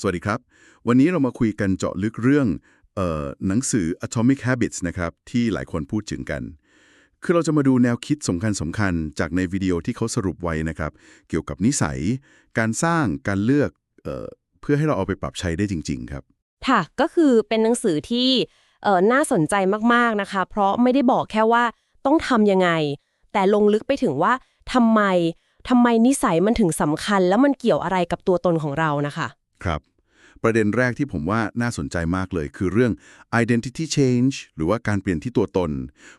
สวัสดีครับ วันนี้เรามาคุยกันเจาะลึกเรื่องออหนังสือ Atomic Habits นะครับ ที่หลายคนพูดถึงกัน คือเราจะมาดูแนวคิดสำคัญสำคัญๆจากในวิดีโอที่เขาสรุปไว้นะครับ เกี่ยวกับนิสัย การสร้างการเลือกเออเพื่อให้เราเอาไปปรับใช้ได้จริง ๆ ครับ ค่ะ ก็คือเป็นหนังสือที่น่าสนใจมากๆนะคะ เพราะไม่ได้บอกแค่ว่าต้องทำยังไง แต่ลงลึกไปถึงว่าทำไมทำไมนิสัยมันถึงสำคัญ แล้วมันเกี่ยวอะไรกับตัวตนของเรานะคะ ครับ ประเด็นแรกที่ผมว่าน่าสนใจมากเลย คือเรื่อง identity change หรือว่าการเปลี่ยนที่ตัวตน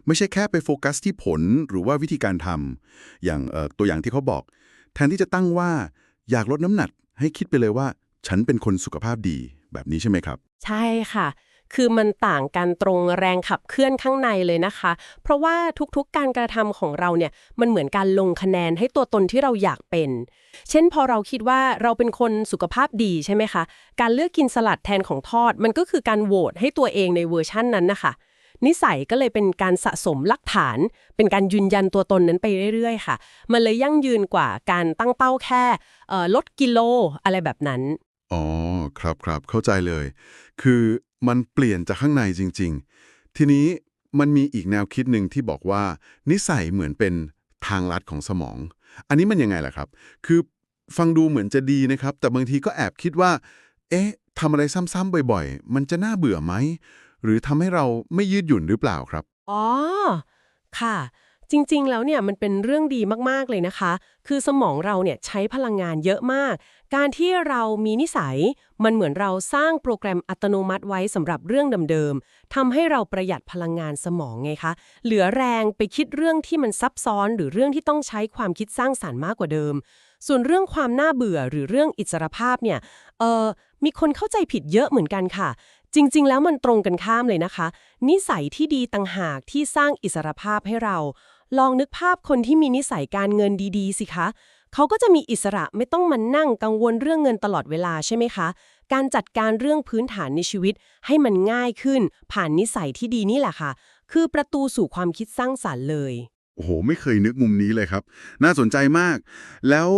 ไม่ใช่แค่ไปโฟกัสที่ผลหรือว่าวิธีการทำอย่างตัวอย่างที่เขาบอก แทนที่จะตั้งว่าอยากลดน้ำหนักให้คิดไปเลยว่า ฉันเป็นคนสุขภาพดีแบบนี้ใช่ไหมครับ ใช่ค่ะ คือมันต่างกันตรงแรงขับเคลื่อนข้างในเลยนะคะ เพราะว่าทุกๆการกระทำของเราเนี่ยมันเหมือนการลงคะแนนให้ตัวตนที่เราอยากเป็น เช่นพอเราคิดว่าเราเป็นคนสุขภาพดีใช่ไหมคะ การเลือกกินสลัดแทนของทอด มันก็คือการโหวตให้ตัวเองในเวอร์ชั่นนั้นนะคะนิสัยก็เลยเป็นการสะสมหลักฐาน เป็นการยืนยันตัวตนนั้นไปเรื่อย ๆ ค่ะ มันเลยยั่งยืนกว่าการตั้งเป้าแค่ลดกิโลอะไรแบบนั้น อ๋อ ครับครับเข้าใจเลย คือ มันเปลี่ยนจากข้างในจริง ๆ ทีนี้มันมีอีกแนวคิดหนึ่งที่บอกว่า นิสัยเหมือนเป็นทางลัดของสมอง อันนี้มันยังไงล่ะครับ คือฟังดูเหมือนจะดีนะครับ แต่บางทีก็แอบคิดว่า เอ๊ะทำอะไรซ้ำๆบ่อยๆ มันจะน่าเบื่อไหม หรือทำให้เราไม่ยืดหยุ่นหรือเปล่าครับ อ๋อ ค่ะ จริงๆ แล้วเนี่ยมันเป็นเรื่องดีมากๆ เลยนะคะ คือสมองเราเนี่ยใช้พลังงานเยอะมาก การที่เรามีนิสัย มันเหมือนเราสร้างโปรแกรมอัตโนมัติไว้สำหรับเรื่องเดิมๆทำให้เราประหยัดพลังงานสมองไงคะ เหลือแรงไปคิดเรื่องที่มันซับซ้อนหรือเรื่องที่ต้องใช้ความคิดสร้างสารรค์มากกว่าเดิม ส่วนเรื่องความน่าเบื่อหรือเรื่องอิสรภาพเนี่ยเออมีคนเข้าใจผิดเยอะเหมือนกันค่ะจริง ๆ แล้วมันตรงกันข้ามเลยนะคะ นิสัยที่ดีต่างหากที่สร้างอิสรภาพให้เรา ลองนึกภาพคนที่มีนิสัยการเงินดีๆ สิคะ เขาก็จะมีอิสระไม่ต้องมานั่งกังวลเรื่องเงินตลอดเวลาใช่ไหมคะ การจัดการเรื่องพื้นฐานในชีวิตให้มันง่ายขึ้น ผ่านนิสัยที่ดีนี่แหละค่ะ คือประตูสู่ความคิดสร้างสรรค์เลย โอ้โห ไม่เคยนึกมุมนี้เลยครับ น่าสนใจมาก แล้ว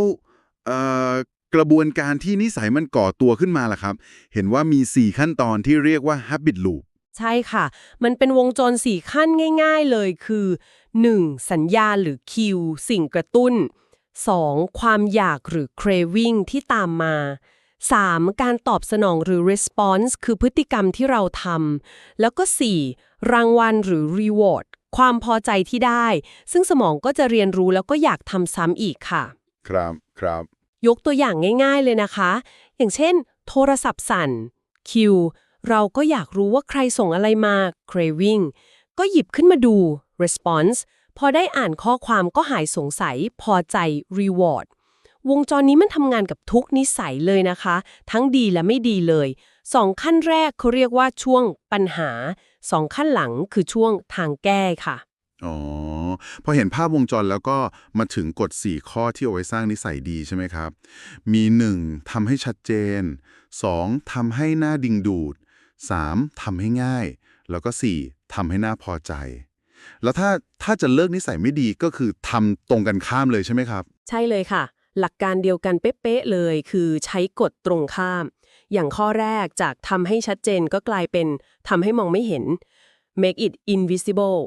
กระบวนการที่นิสัยมันก่อตัวขึ้นมาล่ะครับ เห็นว่ามี 4 ขั้นตอนที่เรียกว่า habit loop ใช่ค่ะ มันเป็นวงจรสี่ขั้นง่าย ๆเลยคือ 1. สัญญาณหรือคิวสิ่งกระตุ้น 2. ความอยากหรือ craving ที่ตามมา 3. การตอบสนองหรือ response คือพฤติกรรมที่เราทำ แล้วก็ 4. รางวัลหรือ reward ความพอใจที่ได้ ซึ่งสมองก็จะเรียนรู้แล้วก็อยากทำซ้ำอีกค่ะ ครับครับ ยกตัวอย่างง่าย ๆเลยนะคะ อย่างเช่น โทรศัพท์สั่นคิว เราก็อยากรู้ว่าใครส่งอะไรมา craving ก็หยิบขึ้นมาดู response พอได้อ่านข้อความก็หายสงสัย พอใจ reward วงจรนี้มันทำงานกับทุกนิสัยเลยนะคะ ทั้งดีและไม่ดีเลยสองขั้นแรกเขาเรียกว่าช่วงปัญหาสองขั้นหลังคือช่วงทางแก้ค่ะ อ๋อ พอเห็นภาพวงจรแล้วก็มาถึงกฎ 4 ข้อที่เอาไว้สร้างนิสัยดีใช่ไหมครับ มี 1. ทำให้ชัดเจน 2. ทำให้หน้าดึงดูด 3. ทำให้ง่าย แล้วก็ 4. ทำให้น้าพอใจ แล้วถ้าถ้าจะเลิกนิสัยไม่ดีก็คือทำตรงกันข้ามเลยใช่ไหมครับ ใช่เลยค่ะ หลักการเดียวกันเป๊ะๆเลย คือใช้กฎตรงข้าม อย่างข้อแรกจากทำให้ชัดเจนก็กลายเป็นทำให้มองไม่เห็น make it invisible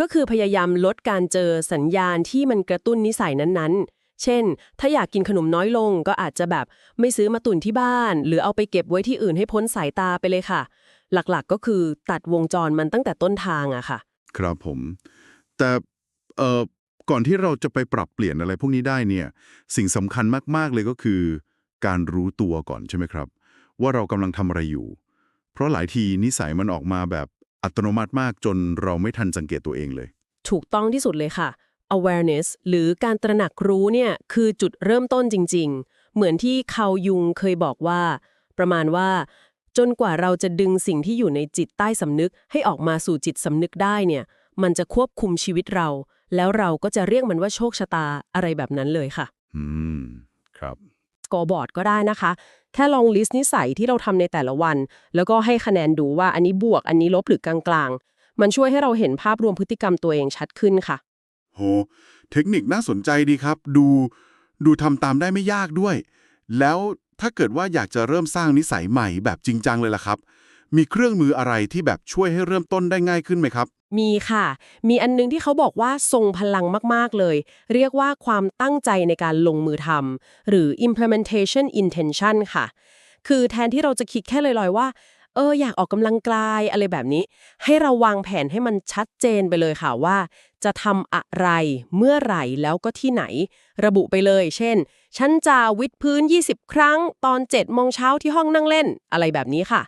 ก็คือพยายามลดการเจอสัญญาณที่มันกระตุ้นนิสัยนั้นๆเช่น ถ้าอยากกินขนมน้อยลงก็อาจจะแบบไม่ซื้อมาตุนที่บ้าน หรือเอาไปเก็บไว้ที่อื่นให้พ้นสายตาไปเลยค่ะ หลักๆก็คือตัดวงจรมันตั้งแต่ต้นทางอะค่ะ ครับผม แต่เอ่อก่อนที่เราจะไปปรับเปลี่ยนอะไรพวกนี้ได้เนี่ย สิ่งสำคัญมากๆเลยก็คือ การรู้ตัวก่อนใช่ไหมครับ ว่าเรากำลังทำอะไรอยู่ เพราะหลายทีนิสัยมันออกมาแบบอัตโนมัติมากจนเราไม่ทันสังเกตตัวเองเลย ถูกต้องที่สุดเลยค่ะ awareness หรือการตระหนักรู้เนี่ยคือจุดเริ่มต้นจริง ๆ เหมือนที่คายุงเคยบอกว่า ประมาณว่า จนกว่าเราจะดึงสิ่งที่อยู่ในจิตใต้สำนึกให้ออกมาสู่จิตสำนึกได้เนี่ย มันจะควบคุมชีวิตเรา แล้วเราก็จะเรียกมันว่าโชคชะตาอะไรแบบนั้นเลยค่ะ อืม ครับสกอร์บอร์ดก็ได้นะคะ แค่ลองลิสต์นิสัยที่เราทำในแต่ละวัน แล้วก็ให้คะแนนดูว่าอันนี้บวก อันนี้ลบหรือกลางๆ มันช่วยให้เราเห็นภาพรวมพฤติกรรมตัวเองชัดขึ้นค่ะ โห เทคนิคน่าสนใจดีครับ ดู ดูทำตามได้ไม่ยากด้วย แล้ว ถ้าเกิดว่าอยากจะเริ่มสร้างนิสัยใหม่แบบจริงจังเลยล่ะครับ มีเครื่องมืออะไรที่แบบช่วยให้เริ่มต้นได้ง่ายขึ้นไหมครับ มีค่ะ มีอันนึงที่เขาบอกว่าทรงพลังมาก ๆ เลย เรียกว่าความตั้งใจในการลงมือทำหรือ implementation intention ค่ะ คือแทนที่เราจะคิดแค่ลอยๆว่า เอออยากออกกำลังกายอะไรแบบนี้ ให้เราวางแผนให้มันชัดเจนไปเลยค่ะว่า จะทำอะไรเมื่อไหร่แล้วก็ที่ไหน ระบุไปเลย เช่น ฉันจะวิดพื้น 20 ครั้ง ตอน7โมงเช้าที่ห้องนั่งเล่นอะไรแบบนี้ค่ะ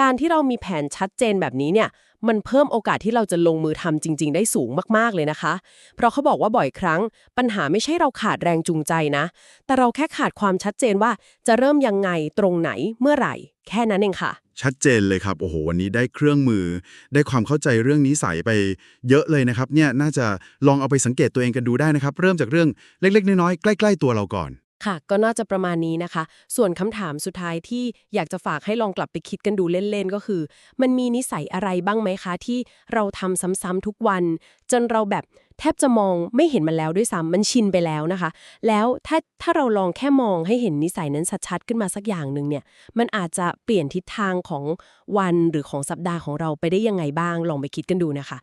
การที่เรามีแผนชัดเจนแบบนี้เนี่ยมันเพิ่มโอกาสที่เราจะลงมือทำจริง ๆ ได้สูงมากๆเลยนะคะ เพราะเขาบอกว่าบ่อยครั้ง ปัญหาไม่ใช่เราขาดแรงจูงใจนะ แต่เราแค่ขาดความชัดเจนว่าจะเริ่มยังไงตรงไหนเมื่อไหร่ แค่นั้นเองค่ะ ชัดเจนเลยครับ โอ้โห วันนี้ได้เครื่องมือ ได้ความเข้าใจเรื่องนิสัยไปเยอะเลยนะครับ เนี่ยน่าจะลองเอาไปสังเกตตัวเองกันดูได้นะครับ เริ่มจากเรื่องเล็กๆ น้อยๆ ใกล้ ๆ ตัวเราก่อน ค่ะ ก็น่าจะประมาณนี้นะคะ ส่วนคำถามสุดท้ายที่อยากจะฝากให้ลองกลับไปคิดกันดูเล่น ๆ ก็คือ มันมีนิสัยอะไรบ้างไหมคะ ที่เราทำซ้ำๆทุกวัน จนเราแบบแทบจะมองไม่เห็นมันแล้วด้วยซ้ำมันชินไปแล้วนะคะ แล้วถ้าถ้าเราลองแค่มองให้เห็นนิสัยนั้นชัดๆขึ้นมาสักอย่างหนึ่งเนี่ย มันอาจจะเปลี่ยนทิศทางของวันหรือของสัปดาห์ของเราไปได้ยังไงบ้าง ลองไปคิดกันดูนะคะ